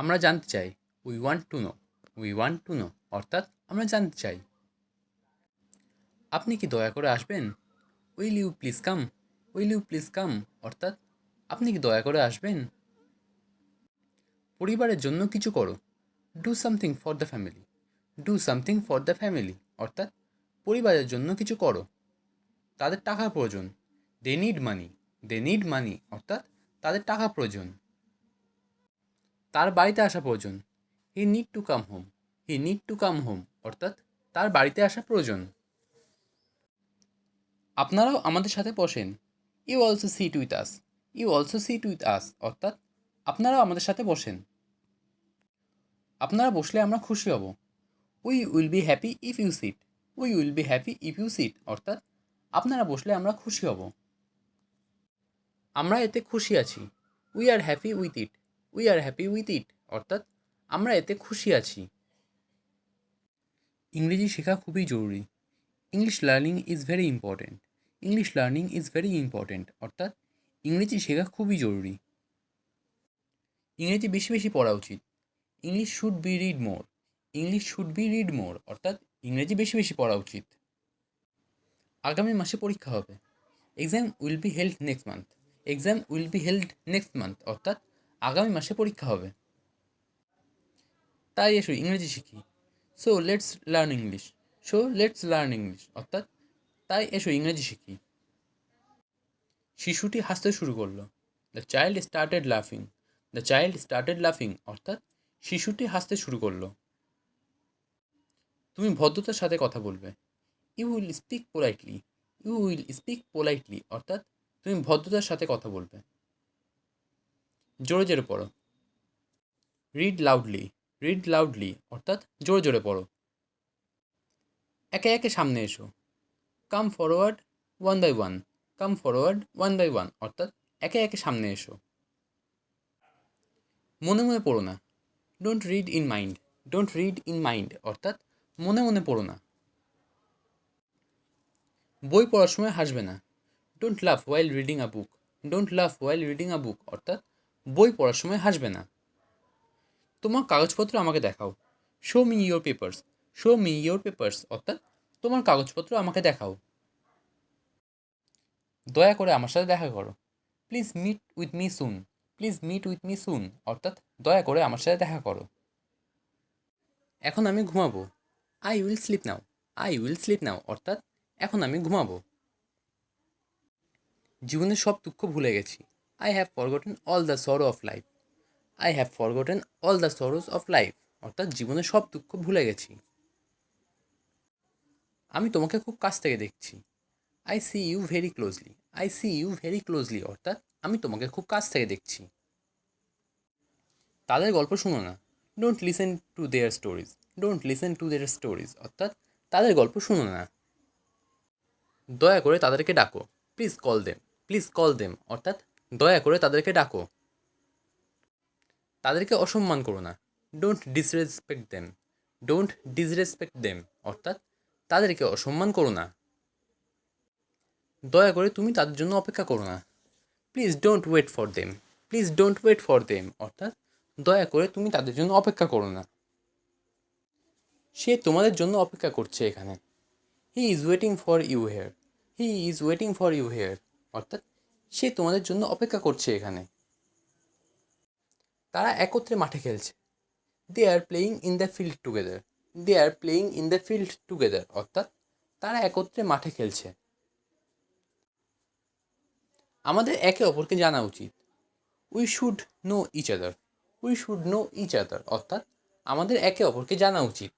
আমরা জানতে চাই we want to know we want to know অর্থাৎ আমরা জানতে চাই। আপনি কি দয়া করে আসবেন? Will you please come will you please come অর্থাৎ আপনি কি দয়া করে আসবেন? পরিবারের জন্য কিছু করো। Do something for the family do something for the family অর্থাৎ পরিবারের জন্য কিছু করো। তাদের টাকা প্রয়োজন। They need money they need money অর্থাৎ তাদের টাকা প্রয়োজন। তার বাড়িতে আসা প্রয়োজন। He need to come home. He need to come home, অর্থাৎ তার বাড়িতে আসা প্রয়োজন। আপনারাও আমাদের সাথে বসেন। You also sit with us. You also sit with us, অর্থাৎ আপনারাও আমাদের সাথে বসেন। আপনারা বসলে আমরা খুশি হব। We will be happy if you sit. We will be happy if you sit, অর্থাৎ আপনারা বসলে আমরা খুশি হব। আমরা এতে খুশি আছি। We are happy with it. We are happy with it অর্থাৎ আমরা এতে খুশি আছি। ইংরেজি শেখা খুবই জরুরি। English learning is very important English learning is very important অর্থাৎ ইংরেজি শেখা খুবই জরুরি। ইংরেজি বেশি বেশি পড়া উচিত। English should be read more English should be read more অর্থাৎ ইংরেজি বেশি বেশি পড়া উচিত। আগামী মাসে পরীক্ষা হবে। Exam will be held next month exam will be held next month অর্থাৎ আগামী মাসে পরীক্ষা হবে। তাই এসো, ইংরেজি শিখি। So let's learn English so let's learn English অর্থাৎ, তাই এসো, ইংরেজি শিখি। শিশুটি হাসতে শুরু করল। দ্য চাইল্ড স্টার্টেড লাফিং দ্য চাইল্ড স্টার্টেড লাফিং অর্থাৎ, শিশুটি হাসতে শুরু করল। তুমি ভদ্রতার সাথে কথা বলবে। You will speak politely you will speak politely অর্থাৎ, তুমি ভদ্রতার সাথে কথা বলবে। জোরে জোরে পড়ো। রিড লাউডলি রিড লাউডলি অর্থাৎ জোরে জোরে পড়ো। একে একে সামনে এসো। Come forward one by one come forward one by one অর্থাৎ একে একে সামনে এসো। মনে মনে পড়ো না। Don't read in mind don't read in mind অর্থাৎ মনে মনে পড়ো না। বই পড়ার সময় হাসবে না। Don't love while reading a book don't love while reading a book অর্থাৎ বই পড়ার সময় হাসবে না। তোমার কাগজপত্র আমাকে দেখাও। Show me your papers show me your papers অর্থাৎ তোমার কাগজপত্র আমাকে দেখাও। দয়া করে আমার সাথে দেখা করো। Please meet with me soon please meet with me soon অর্থাৎ দয়া করে আমার সাথে দেখা করো। এখন আমি ঘুমাবো। I will sleep now I will sleep now অর্থাৎ এখন আমি ঘুমাবো। জীবনের সব দুঃখ ভুলে গেছি। I have forgotten all the sorrow of life I have forgotten all the sorrows of life অর্থাৎ জীবনের সব দুঃখ ভুলে গেছি। আমি তোমাকে খুব কাছ থেকে দেখছি। I see you very closely I see you very closely অর্থাৎ আমি তোমাকে খুব কাছ থেকে দেখছি। তাদের গল্প শুনো না। Don't listen to their stories don't listen to their stories অর্থাৎ তাদের গল্প শুনো না। দয়া করে তাদেরকে ডাকো। Please call them please call them অর্থাৎ দয়া করে তাদেরকে ডাকো। তাদেরকে অসম্মান করো না। Don't disrespect them don't disrespect them অর্থাৎ তাদেরকে অসম্মান করো না। দয়া করে তুমি তাদের জন্য অপেক্ষা করো না। Please don't wait for them please don't wait for them অর্থাৎ দয়া করে তুমি তাদের জন্য অপেক্ষা করো না। সে তোমাদের জন্য অপেক্ষা করছে এখানে। He is waiting for you here he is waiting for you here অর্থাৎ সে তোমাদের জন্য অপেক্ষা করছে এখানে। তারা একত্রে মাঠে খেলছে। They are playing in the field together they are playing in the field together অর্থাৎ তারা একত্রে মাঠে খেলছে। আমাদের একে অপরকে জানা উচিত। We should know each other we should know each other অর্থাৎ আমাদের একে অপরকে জানা উচিত।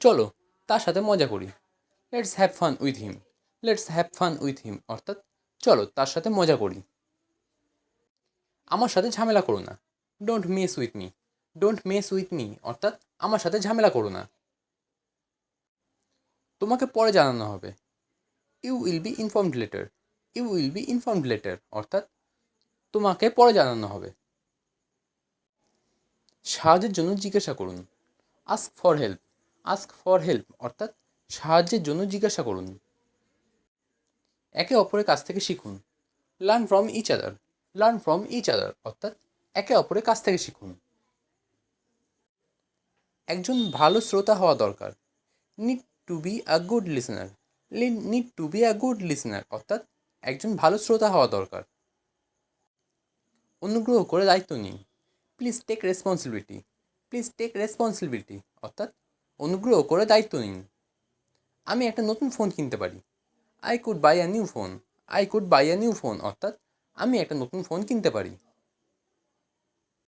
চলো, তার সাথে মজা করি। Let's have fun with him let's have fun with him অর্থাৎ চলো তার সাথে মজা করি। আমার সাথে ঝামেলা করো না। Don't mess with me don't mess with me অর্থাৎ আমার সাথে ঝামেলা করো না। তোমাকে পরে জানানো হবে। You will be informed later you will be informed later অর্থাৎ তোমাকে পরে জানানো হবে। সাহায্যের জন্য জিজ্ঞাসা করুন। Ask for help ask for help অর্থাৎ সাহায্যের জন্য জিজ্ঞাসা করুন। একে অপরের কাছ থেকে শিখুন। Learn from each other learn from each other অর্থাৎ একে অপরের কাছ থেকে শিখুন। একজন ভালো শ্রোতা হওয়া দরকার। Need to be a good listener need to be a good listener অর্থাৎ একজন ভালো শ্রোতা হওয়া দরকার। অনুগ্রহ করে দায়িত্ব নিন। Please take responsibility please take responsibility অর্থাৎ অনুগ্রহ করে দায়িত্ব নিন। আমি একটা নতুন ফোন কিনতে পারি। I could buy a new phone I could buy a new phone অর্থাৎ আমি একটা নতুন ফোন কিনতে পারি।